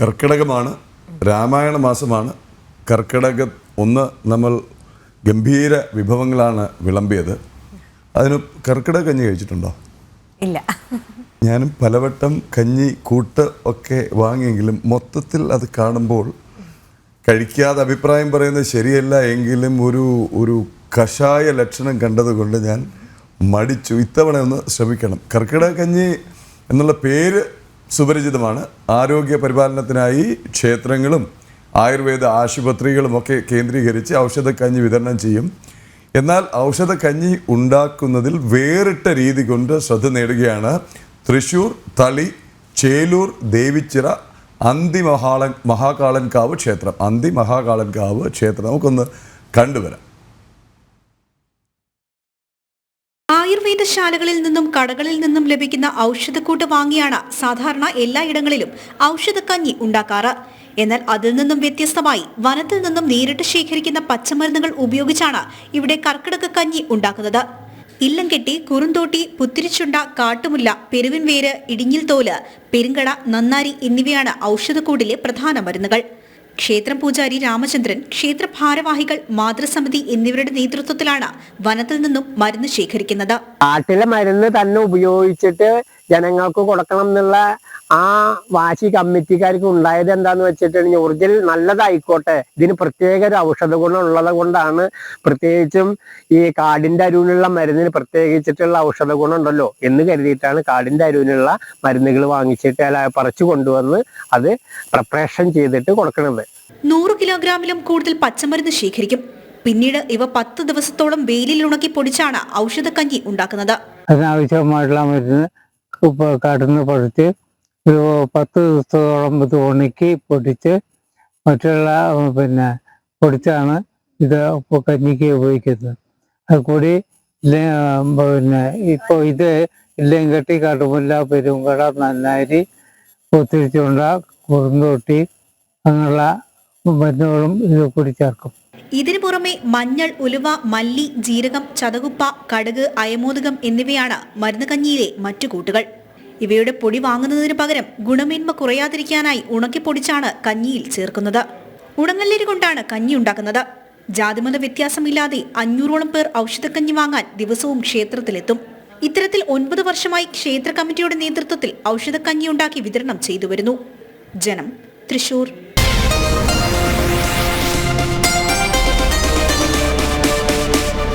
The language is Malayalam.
കർക്കിടകമാണ് രാമായണ മാസമാണ്. കർക്കിടക ഒന്ന് നമ്മൾ ഗംഭീര വിഭവങ്ങളാണ് വിളമ്പിയത്. അതിന് കർക്കിടക കഞ്ഞി കഴിച്ചിട്ടുണ്ടോ? ഇല്ല. ഞാനും പലവട്ടം കഞ്ഞി കൂട്ട് ഒക്കെ വാങ്ങിയെങ്കിലും മൊത്തത്തിൽ അത് കാണുമ്പോൾ കഴിക്കാതെ അഭിപ്രായം പറയുന്നത് ശരിയല്ല എങ്കിലും ഒരു ഒരു കഷായ ലക്ഷണം കണ്ടതുകൊണ്ട് ഞാൻ മടിച്ചു. ഇത്തവണ ഒന്ന് ശ്രമിക്കണം. കർക്കിടക കഞ്ഞി എന്നുള്ള പേര് സുപരിചിതമാണ്. ആരോഗ്യ പരിപാലനത്തിനായി ക്ഷേത്രങ്ങളും ആയുർവേദ ആശുപത്രികളുമൊക്കെ കേന്ദ്രീകരിച്ച് ഔഷധക്കഞ്ഞി വിതരണം ചെയ്യും. എന്നാൽ ഔഷധക്കഞ്ഞി ഉണ്ടാക്കുന്നതിൽ വേറിട്ട രീതി കൊണ്ട് ശ്രദ്ധ നേടുകയാണ് തൃശൂർ തളി ചേലൂർ ദേവിച്ചിറ അന്തി മഹാളൻ മഹാകാളൻകാവ് ക്ഷേത്രം. അന്തി മഹാകാളൻകാവ് ക്ഷേത്രം നമുക്കൊന്ന് കണ്ടുവരാം. ആയുർവേദശാലകളിൽ നിന്നും കടകളിൽ നിന്നും ലഭിക്കുന്ന ഔഷധക്കൂട്ട് വാങ്ങിയാണ് സാധാരണ എല്ലായിടങ്ങളിലും ഔഷധക്കഞ്ഞി ഉണ്ടാക്കാറ്. എന്നാൽ അതിൽ നിന്നും വ്യത്യസ്തമായി വനത്തിൽ നിന്നും നേരിട്ട് ശേഖരിക്കുന്ന പച്ചമരുന്നുകൾ ഉപയോഗിച്ചാണ് ഇവിടെ കർക്കിടക കഞ്ഞി ഉണ്ടാക്കുന്നത്. ഇല്ലംകെട്ടി കുറുന്തോട്ടി പുത്തിരിച്ചുണ്ട കാട്ടുമുല്ല പെരുവിൻവേര് ഇടിഞ്ഞിൽ തോൽ പെരുങ്കട നന്നാരി എന്നിവയാണ് ഔഷധക്കൂടിലെ പ്രധാന മരുന്നുകൾ. ക്ഷേത്രം പൂജാരി രാമചന്ദ്രൻ ക്ഷേത്ര ഭാരവാഹികൾ മാതൃസമിതി എന്നിവരുടെ നേതൃത്വത്തിലാണ് വനത്തിൽ നിന്നും മരുന്ന് ശേഖരിക്കുന്നത്. നാട്ടിലെ മരുന്ന് തന്നെ ഉപയോഗിച്ചിട്ട് ജനങ്ങൾക്ക് കൊടുക്കണം എന്നുള്ള ആ വാശി കമ്മിറ്റിക്കാർക്ക് ഉണ്ടായത് എന്താന്ന് വെച്ചിട്ടുണ്ടെങ്കിൽ ഒറിജിനൽ നല്ലതായിക്കോട്ടെ. ഇതിന് പ്രത്യേക ഒരു ഔഷധ ഗുണം ഉള്ളത് കൊണ്ടാണ് പ്രത്യേകിച്ചും ഈ കാടിന്റെ അരുവിനുള്ള മരുന്നിന് പ്രത്യേകിച്ചിട്ടുള്ള ഔഷധ ഗുണം ഉണ്ടല്ലോ എന്ന് കരുതിയിട്ടാണ് കാടിന്റെ അരുവിനുള്ള മരുന്നുകൾ വാങ്ങിച്ചിട്ട് അല്ല പറിച്ചു കൊണ്ടുവന്ന് അത് പ്രിപ്പറേഷൻ ചെയ്തിട്ട് കൊടുക്കുന്നത് നൂറ് കിലോഗ്രാമിലും കൂടുതൽ പച്ചമരുന്ന് ശേഖരിക്കും. പിന്നീട് ഇവ പത്ത് ദിവസത്തോളം വെയിലിൽ ഉണക്കി പൊടിച്ചാണ് ഔഷധക്കഞ്ഞി ഉണ്ടാക്കുന്നത്. അതിനാവശ്യമായിട്ടുള്ള മരുന്ന് ഇപ്പൊ കടന്ന് പറിച്ച് ഒരു പത്ത് ദിവസത്തോളം ഇത് ഉണക്കി പൊടിച്ച് മറ്റുള്ള പിന്നെ പൊടിച്ചാണ് ഇത് ഉപ്പ് കഞ്ഞിക്ക് ഉപയോഗിക്കുന്നത്. അത് കൂടി പിന്നെ ഇപ്പോൾ ഇത് ഇല്ലങ്കട്ടി കടുമുല്ല പെരുങ്കട നന്നാരി ഒത്തിരിച്ചുണ്ട കുറുന്തോട്ടി അങ്ങനെയുള്ള മരുന്നുകളും ഇത് കൂടി ചേർക്കും. ഇതിനു പുറമെ മഞ്ഞൾ ഉലുവ മല്ലി ജീരകം ചതകുപ്പ കടുക് അയമോദകം എന്നിവയാണ് മരുന്ന് കഞ്ഞിയിലെ മറ്റു കൂട്ടുകൾ. ഇവയുടെ പൊടി വാങ്ങുന്നതിന് പകരം ഗുണമേന്മ കുറയാതിരിക്കാനായി ഉണക്കിപ്പൊടിച്ചാണ് കഞ്ഞിയിൽ ചേർക്കുന്നത്. ഉണങ്ങല്ലരി കൊണ്ടാണ് കഞ്ഞി ഉണ്ടാക്കുന്നത്. ജാതിമത വ്യത്യാസമില്ലാതെ അഞ്ഞൂറോളം പേർ ഔഷധക്കഞ്ഞി വാങ്ങാൻ ദിവസവും ക്ഷേത്രത്തിലെത്തും. ഇത്തരത്തിൽ ഒൻപത് വർഷമായി ക്ഷേത്ര കമ്മിറ്റിയുടെ നേതൃത്വത്തിൽ ഔഷധക്കഞ്ഞി ഉണ്ടാക്കി വിതരണം ചെയ്തു വരുന്നു ജനം തൃശൂർ.